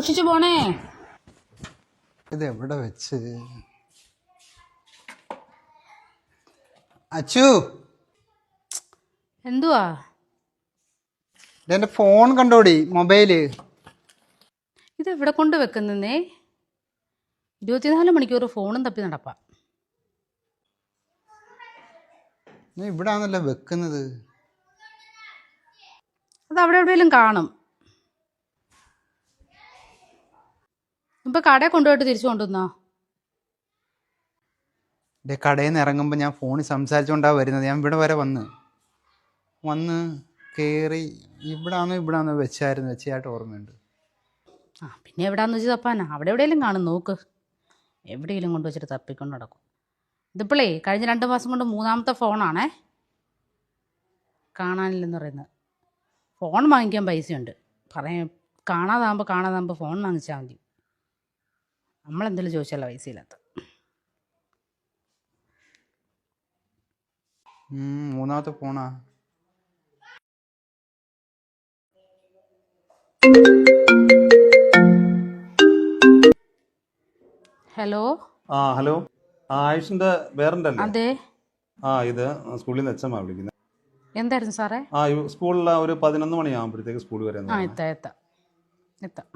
സൂക്ഷിച്ചു പോണേ. ഇത് എവിടെ വെച്ച്? അച്ചു! എന്തുവാ? എന്റെ ഫോൺ കണ്ടോടി മൊബൈൽ. ഇത് എവിടെ കൊണ്ട് വെക്കുന്നേ ഇരുപത്തിനാല് മണിക്കൂർ ഫോണും തപ്പി നടപ്പാ. നീ ഇവിടെ ആണല്ലോ വെക്കുന്നത്? അത് അവിടെ എവിടെയെങ്കിലും കാണും. ഇപ്പൊ കടയിൽ കൊണ്ടുപോയിട്ട് തിരിച്ചു കൊണ്ടുവന്നോ? എന്റെ കടയിൽ നിന്ന് ഇറങ്ങുമ്പോൾ ഞാൻ ഫോണിൽ സംസാരിച്ചുകൊണ്ടാണ് വരുന്നത്. ഞാൻ ഇവിടെ വരെ വന്ന് വന്ന് കേറി ഇവിടാന്നോ ഇവിടാന്നോ വെച്ചായിരുന്നു. വെച്ചതായിട്ട് ഓർമ്മയുണ്ട്. ആ പിന്നെ എവിടാന്ന് വെച്ച് തപ്പാനാ? അവിടെ എവിടെയെങ്കിലും കാണും നോക്ക്. എവിടെയെങ്കിലും കൊണ്ട് വെച്ചിട്ട് തപ്പിക്കൊണ്ട് നടക്കും. ഇതിപ്പോളേ കഴിഞ്ഞ രണ്ട് മാസം കൊണ്ട് മൂന്നാമത്തെ ഫോണാണേ. കാണാനില്ലെന്ന് പറയുന്നത്. ഫോൺ വാങ്ങിക്കാൻ പൈസയുണ്ട്. പറയാൻ കാണാതാകുമ്പോൾ കാണാതാകുമ്പോൾ ഫോൺ വാങ്ങിച്ചാൽ മതി. നമ്മളെന്തെങ്കിലും ചോദിച്ചാലോ പൈസ ഇല്ലാത്ത മൂന്നാമത്തെ ഫോണാ ഹലോ? ആ ഹലോ. ആ ആയുഷിന്റെ പേരന്റ് അല്ലേ അതെ. ആ ഇത് സ്കൂളിൽ നിന്ന് എച്ചമ്മ വിളിക്കുന്നത് എന്തായിരുന്നു സാറേ? ആ സ്കൂളിൽ ഒരു പതിനൊന്ന് മണിയാകുമ്പോഴത്തേക്ക് സ്കൂളിൽ വരെ ആ എത്താം എത്താം എത്താം.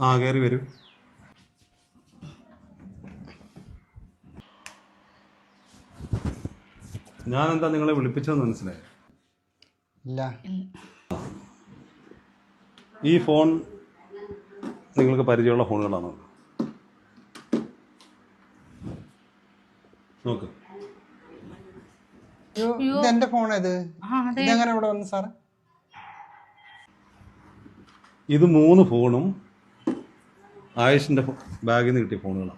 ആ കയറി വരും. ഞാൻ എന്താ നിങ്ങളെ വിളിപ്പിച്ചതെന്ന് മനസ്സിലായി? ഇല്ല. ഈ ഫോൺ നിങ്ങൾക്ക് പരിചയമുള്ള ഫോണുകളാണോ? നോക്ക്. ഇതെങ്ങനെ ഇവിടെ വന്നു സാറേ? ഇത് മൂന്ന് ഫോണും ആയുഷിന്റെ ബാഗിൽ നിന്ന് കിട്ടിയ ഫോണുകളാണ്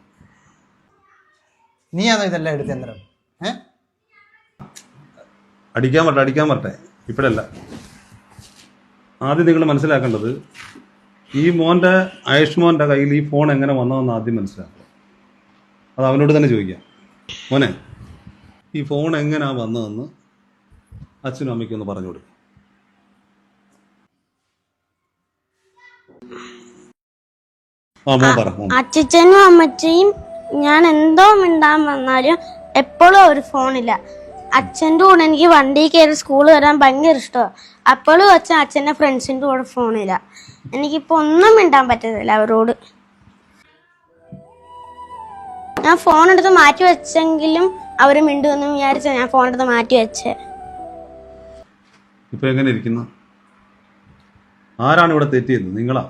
നീയാണോ ഇതെല്ലാം എടുത്ത് അന്നേരം? ഏ? അടിക്കാൻ പറ്റേ അടിക്കാൻ പറ്റേ ഇപ്പോഴല്ല. ആദ്യം നിങ്ങൾ മനസ്സിലാക്കേണ്ടത് ഈ മോന്റെ ആയുഷ് മോന്റെ കയ്യിൽ ഈ ഫോൺ എങ്ങനെ വന്നതെന്ന് ആദ്യം മനസ്സിലാക്കുക അത് അവനോട് തന്നെ ചോദിക്കാം. മോനെ ഈ ഫോൺ എങ്ങനെയാണ് വന്നതെന്ന് അച്ഛനും അമ്മയ്ക്കും ഒന്ന് പറഞ്ഞു കൊടുക്കും. അച്ഛനും അമ്മച്ചയും ഞാൻ എന്തോ മിണ്ടാൻ വന്നാലും എപ്പോഴും ഒരു ഫോണില്ല. അച്ഛന്റെ കൂടെ എനിക്ക് വണ്ടി കയറി സ്കൂളിൽ വരാൻ ഭയങ്കര ഇഷ്ടമാണ് അപ്പോഴും അച്ഛൻ അച്ഛന്റെ ഫ്രണ്ട്സിന്റെ കൂടെ ഫോണില്ല. എനിക്കിപ്പോൾ ഒന്നും മിണ്ടാൻ പറ്റത്തില്ല അവരോട്. ഞാൻ ഫോൺ എടുത്ത് മാറ്റി വെച്ചെങ്കിലും അവർ മിണ്ടുമെന്ന് വിചാരിച്ച ഞാൻ ഫോൺ എടുത്ത് മാറ്റി വെച്ചേ. ഇപ്പൊ എങ്ങനെ ഇരിക്കുന്നു? ആരാണ് ഇവിടെ തെറ്റിയത്? നിങ്ങളാ?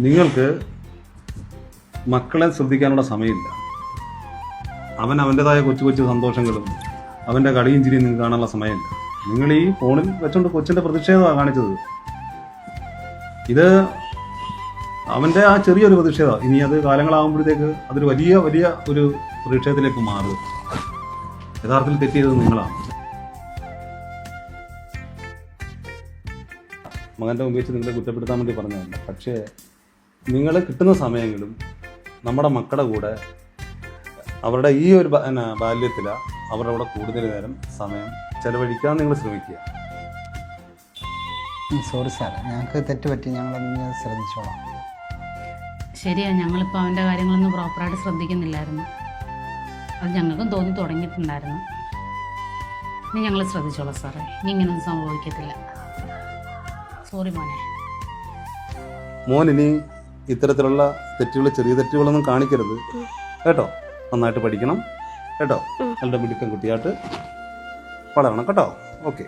നിങ്ങൾക്ക് മക്കളെ ശ്രദ്ധിക്കാനുള്ള സമയമില്ല. അവൻ അവന്റെതായ കൊച്ചു കൊച്ചു സന്തോഷങ്ങളും അവന്റെ കളിയും ചിരിയും നിങ്ങൾക്ക് കാണാനുള്ള സമയമില്ല. നിങ്ങൾ ഈ ഫോണിൽ വെച്ചുകൊണ്ട് കൊച്ചിന്റെ പ്രതിഷേധമാണ് കാണിച്ചത്. ഇത് അവന്റെ ആ ചെറിയൊരു പ്രതിഷേധമാണ് ഇനി അത് കാലങ്ങളാകുമ്പോഴത്തേക്ക് അതൊരു വലിയ വലിയ ഒരു പ്രതിഷേധത്തിലേക്ക് മാറും. യഥാർത്ഥത്തിൽ തെറ്റിയത് നിങ്ങളാണ്. മകന്റെ മുമ്പിൽ വെച്ച് നിങ്ങളെ കുറ്റപ്പെടുത്താൻ വേണ്ടി പറഞ്ഞതല്ല. പക്ഷേ നിങ്ങൾ കിട്ടുന്ന സമയങ്ങളും നമ്മുടെ മക്കളുടെ കൂടെ അവരുടെ ഈ ഒരു എന്നാ, ബാല്യത്തില അവരുടെ കൂടെ കൂടുതൽ നേരം സമയം ചെലവഴിക്കാൻ നിങ്ങൾ ശ്രമിക്കുക. സോറി സാർ ഞങ്ങൾക്ക് തെറ്റുപറ്റി ഞങ്ങളൊന്ന് ശ്രദ്ധിച്ചോളാം. ശരിയാ ഞങ്ങളിപ്പോൾ അവന്റെ കാര്യങ്ങളൊന്നും പ്രോപ്പറായിട്ട് ശ്രദ്ധിക്കുന്നില്ലായിരുന്നു. അത് ഞങ്ങൾക്കും തോന്നി തുടങ്ങിയിട്ടുണ്ടായിരുന്നു. ഇനി ഞങ്ങൾ ശ്രദ്ധിച്ചോളാം സാറേ ഇനി ഇങ്ങനൊന്നും സംഭവിക്കത്തില്ല. സോറി മോനെ. മോൻ ഇനി ഇത്തരത്തിലുള്ള തെറ്റുകൾ ചെറിയ തെറ്റുകളൊന്നും കാണിക്കരുത്. കേട്ടോ? നന്നായിട്ട് പഠിക്കണം. കേട്ടോ? നല്ല മിടുക്കൻ കുട്ടിയായിട്ട് വളരണം. കേട്ടോ? ഓക്കെ.